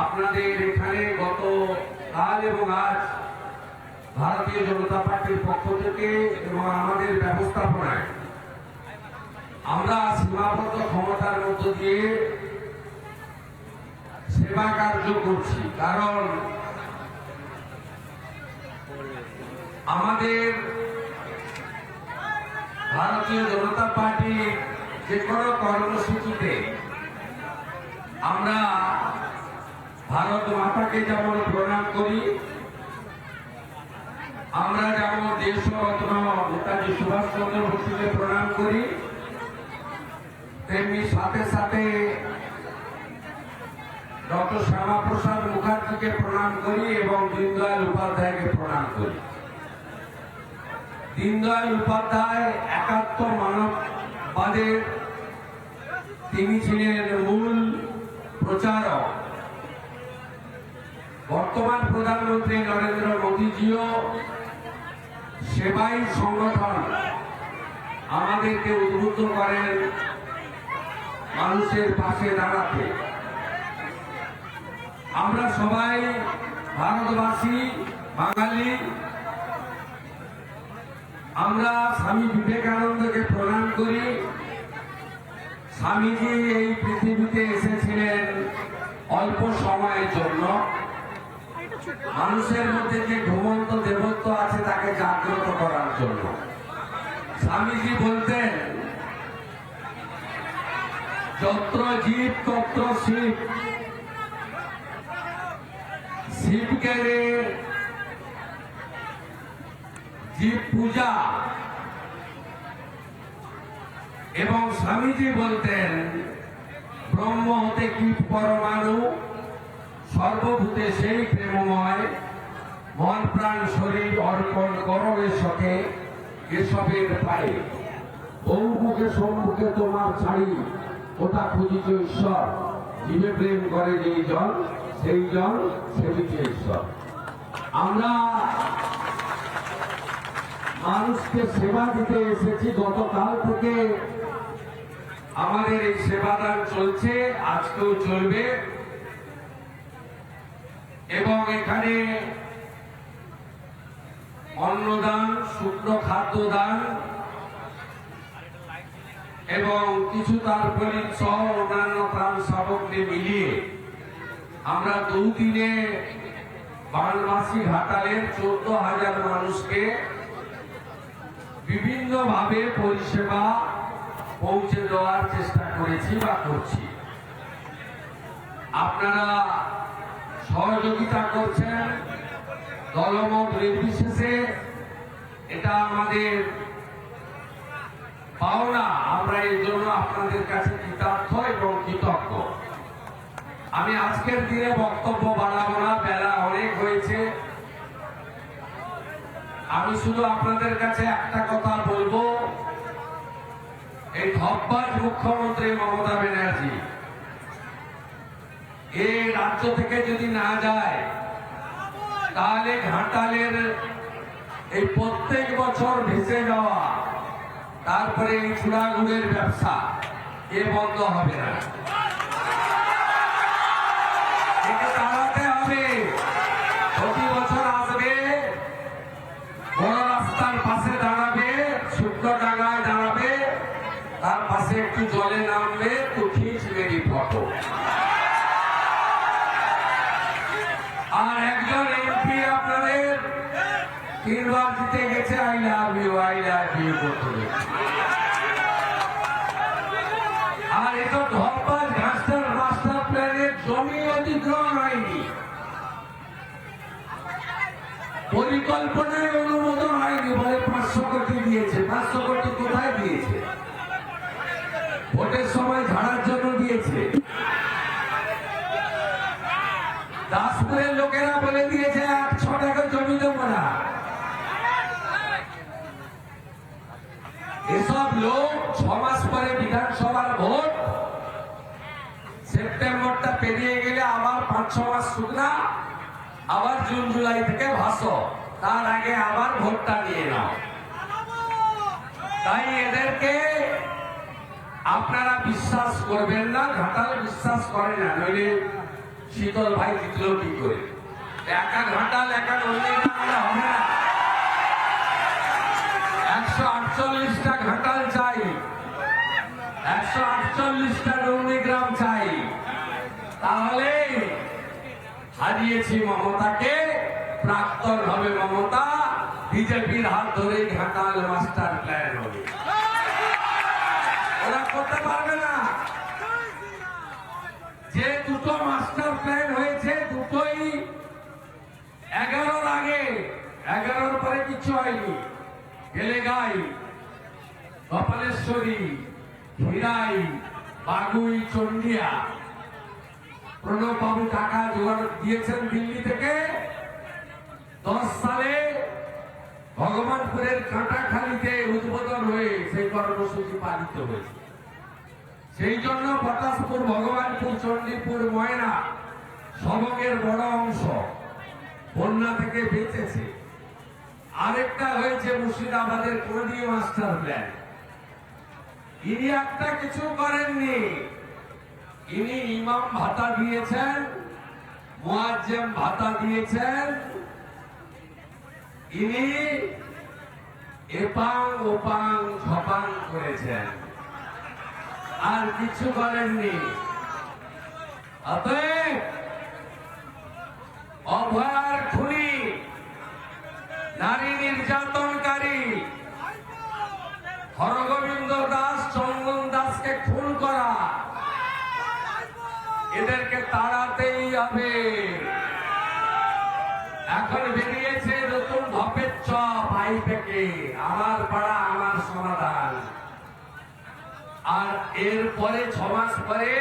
আপনাদের এখানে গত কাল এবং আজ ভারতীয় জনতা পার্টির পক্ষ থেকে এবং আমাদের ব্যবস্থাপনায় আমরা সীমাবদ্ধ ক্ষমতার মধ্য দিয়ে সেবা কার্য করছি। কারণ আমাদের ভারতীয় জনতা পার্টি যে কোনো কর্মসূচিতে আমরা ভারত মাতাকে যেমন প্রণাম করি, আমরা যেমন দেশরত্ন নেতাজি সুভাষচন্দ্র বসুকে প্রণাম করি, তেমনি সাথে সাথে ডক্টর শ্যামাপ্রসাদ মুখার্জিকে প্রণাম করি এবং দীনদয়াল উপাধ্যায়কে প্রণাম করি। দীনদয়াল উপাধ্যায় একাত্ম মানববাদের তিনি ছিলেন মূল প্রচারক। বর্তমান প্রধানমন্ত্রী নরেন্দ্র মোদীজিও সেবাই সংগঠন আমাদেরকে উদ্বুদ্ধ করেন মানুষের পাশে দাঁড়াতে। আমরা সবাই ভারতবাসী, বাঙালি, আমরা স্বামী বিবেকানন্দকে প্রণাম করি। স্বামীজি এই পৃথিবীতে এসেছিলেন অল্প সময়ের জন্য। মানুষের মধ্যে যে ঘুমন্ত দেবত্ব আছে তাকে জাগ্রত করার জন্য। স্বামীজি বলতেন, যত্র জীব তত্র শিব। শিবকে রে, জীব পূজা। এবং স্বামীজি বলতেন, ব্রহ্ম হতে কি পরমাণু, সর্বভূতে সেই প্রেমময় মন প্রাণ শরীর অর্পণ করো এসকে এসবের পায়ে বহুমুখে সম্মুখে তোমার ছাড়ি, ওটা খুঁজিছ ঈশ্বর। জীবে প্রেম করে যেই জন, সেই জন সেবিছে ঈশ্বর। আমরা মানুষকে সেবা দিতে এসেছি গতকাল থেকে। আমাদের এই সেবাদান চলছে, আজকেও চলবে। এবং এখানে অন্নদান শুকনো খাদ্য দান এবং কিছু তারপলিন সহ অন্যান্য ত্রাণ সামগ্রী মিলিয়ে আমরা দুদিনে বানবাসী ঘাটালের চোদ্দ হাজার মানুষকে বিভিন্নভাবে পরিষেবা পৌঁছে দেওয়ার চেষ্টা করেছি বা করছি। আপনারা সহযোগিতা করছেন দলমত নির্বিশেষে। এটা আমাদের পাওনা। আমরা এই জন্য আপনাদের কাছে কৃতার্থ এবং কৃতজ্ঞ। আমি আজকের দিনে বক্তব্য বাড়াবো না, বেলা অনেক হয়েছে। আমি শুধু আপনাদের কাছে একটা কথা বলব। এই ধব্বাজ মুখ্যমন্ত্রী মমতা ব্যানার্জি এই রাজ্য থেকে যদি না যায়, তাহলে ঘাটালের এই প্রত্যেক বছর ভেসে যাওয়া, তারপরে এই চূড়াগুড়ের ব্যবসা, এ বন্ধ হবে না। আর এটা ধরপাল ঘাসটার মাস্টার প্ল্যানের জমি অধিগ্রহণ হয়নি। পরিকল্পনায় অনুমোদন হয়নি বলে পাঁচশো কোটি দিয়েছে। পাঁচশো কোটি কোথায় দিয়েছে? ভোটের সময় ঝাড়ার জন্য দিয়েছে। দাসপুরের লোকেরা বলে দিয়েছে একশো টাকা জমি দেবো না। এসব লোক ছ মাস পরে বিধানসভার ভোট। সেপ্টেম্বরটা পেরিয়ে গেলে আবার পাঁচ, ছ মাস শুকনা, আবার জুন, জুলাই থেকে ভাসো। তার আগে আবার ভোটটা নিয়ে নাও। তাই এদেরকে আপনারা বিশ্বাস করবেন না, ঘাটাল বিশ্বাস করে না, নইলে শীতল ভাই জিতলো কি করে? একা ঘাটাল, একা হলে হবে না। আটচল্লিশটা ঘাটাল চাই। একশো আটচল্লিশটা নন্দীগ্রাম চাই। তাহলে হারিয়েছি মমতাকে, প্রাক্তন হবে মমতা, বিজেপির হাত ধরে ঘাটাল মাস্টার প্ল্যান হবে। ওরা করতে পারবে না। যে দুটো মাস্টার প্ল্যান হয়েছে, দুটোই এগারোর আগে, এগারোর পরে কিছু হয়নি। গেলেগাই কপালেশ্বরী, হিরাই, বাগুই, চন্ডিয়া। প্রণব বাবু টাকা জোগাড় দিয়েছেন দিল্লি থেকে। দশ সালে ভগবানপুরের কাঁটাখালিতে উদ্বোধন হয়ে সেই কর্মসূচি পালিত হয়েছে। সেই জন্য পটাশপুর, ভগবানপুর, চণ্ডীপুর, ময়না সবকের বড় অংশ বন্যা থেকে বেঁচেছে। আরেকটা হয়েছে মুর্শিদাবাদের কোনদি মাস্টার প্ল্যান। ইনি একটা কিছু করেননি। ইনি ইমাম ভাতা দিয়েছেন, মুয়াজ্জেম ভাতা দিয়েছেন। ইনি এপাং ওপাং ঝপাং করেছেন। আর কিছু করেননি। অতএব অভয়ার এখন বেরিয়েছে নতুন ধপের চপ আই থেকে আমার পাড়া, আমার সমাধান। আর এরপরে ছ মাস পরে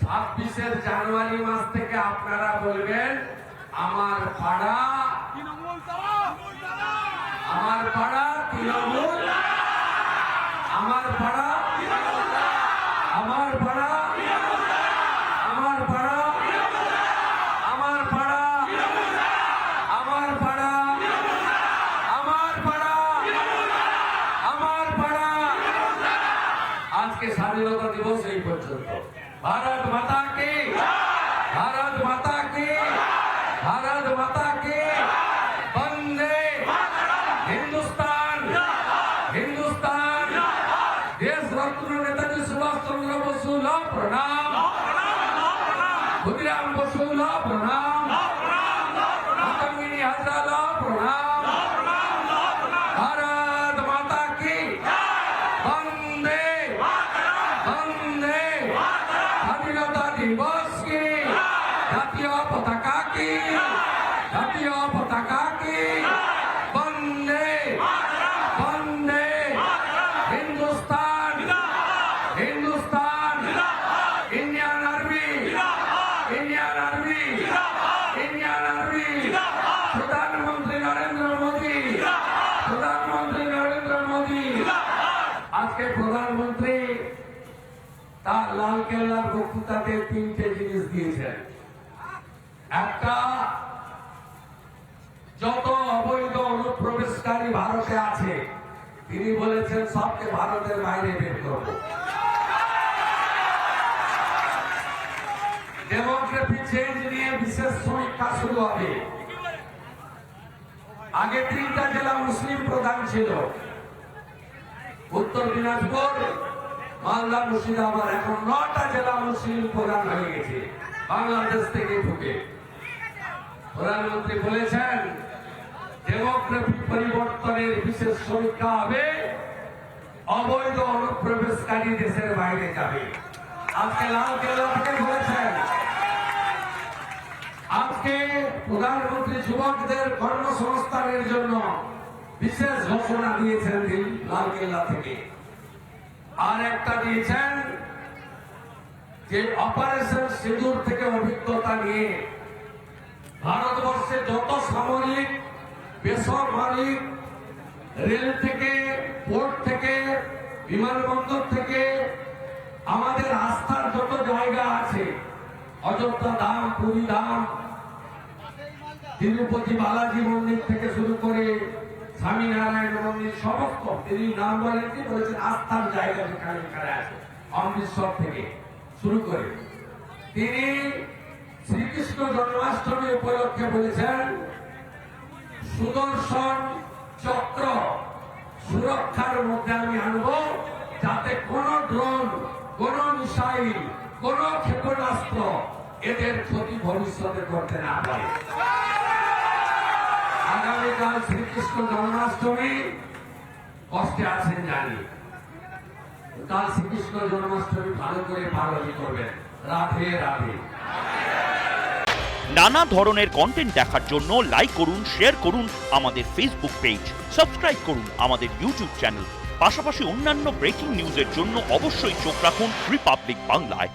ছাব্বিশের জানুয়ারি মাস থেকে আপনারা বলবেন, আমার পাড়া আমার পাড়া তৃণমূল, আমার পাড়া আমার পাড়া আমার পাড়া আমার পাড়া আমার পাড়া আমার পাড়া আমার পাড়া আজকে স্বাধীনতা দিবস এই পর্যন্ত ভারত মাতা কি ভারত মাতা কি ভারত মাতা কি বন্দে হিন্দুস্তান হিন্দুস্তান দেশ রত্ন নেতাজি সুভাষ চন্দ্র বসু ল প্রণাম ক্ষুদিরাম বসু ল প্রণাম মাতঙ্গিনী হাজরা ল প্রণাম ভারত মাতা কি বন্দে বন্দে স্বাধীনতা দিবস কি জাতীয় পতাকা কি জাতীয় পতাকা কি বন্দে বন্দে Hindustan Hindustan Indian army Indian army Indian army প্রধানমন্ত্রী নরেন্দ্র মোদী প্রধানমন্ত্রী নরেন্দ্র মোদী আজকে প্রধানমন্ত্রী তার লাল কেল্লার বক্তৃতাতে তিনটে জিনিস দিয়েছেন। একটা, যত অবৈধ অনুপ্রবেশকারী ভারতে আছে, তিনি বলেছেন, সবকে ভারতের বাইরে বের করব। ডেমোগ্রাফি চেঞ্জ নিয়ে বিশেষ সমীক্ষা শুরু হবে। আগে তিনটা জেলা মুসলিম প্রধান ছিল। উত্তর দিনাজপুর মালদা মুর্শিদাবাদ এখন নটা জেলা মুসলিম প্রধান হয়ে গেছে। বাংলাদেশ থেকে ঢুকে। প্রধানমন্ত্রী বলেছেন ডেমোগ্রাফি পরিবর্তনের বিশেষ সমীক্ষা হবে অবৈধ অনুপ্রবেশকারী দেশের বাইরে যাবে। আজকে লাল কেল্লা থেকে বলেছেন, আজকে প্রধানমন্ত্রী যুবকদের কর্মসংস্থানের জন্য বিশেষ ঘোষণা দিয়েছেন লাল লালকেল্লা থেকে। আর একটা দিয়েছেন যে অপারেশন সিঁদুর থেকে অভিজ্ঞতা নিয়ে ভারতবর্ষে যত সামরিক বেসামরিক রেল থেকে, পোর্ট থেকে, বিমানবন্দর থেকে, আমাদের আস্থার যত জায়গা আছে, অযোধ্যা ধাম, পুরী ধাম, তিরুপতি বালাজি মন্দির থেকে শুরু করে স্বামীনারায়ণ মন্দির সমস্ত তিনি নাম বলেন কি, বলেছেন, আস্থার জায়গা যেখানে এখানে আছে, অমৃতসর থেকে শুরু করে। তিনি শ্রী উপলক্ষে বলেছেন, সুদর্শন চক্র সুরক্ষার মধ্যে আমি আনব, যাতে কোন ড্রোন, কোন মিসাইল, কোন ক্ষেপণাস্ত্র এদের ক্ষতি ভবিষ্যতে করতে না পারে। আগামীকাল শ্রীকৃষ্ণ জন্মাষ্টমী। কষ্টে আছেন জানি। কাল শ্রীকৃষ্ণ জন্মাষ্টমী ভালো করে পালন করবেন। রাধে রাধে। নানা ধরনের কন্টেন্ট দেখার জন্য লাইক করুন শেয়ার করুন আমাদের ফেসবুক পেজ সাবস্ক্রাইব করুন আমাদের ইউটিউব চ্যানেল পাশাপাশি অন্যান্য ব্রেকিং নিউজের জন্য অবশ্যই চোখ রাখুন রিপাবলিক বাংলায়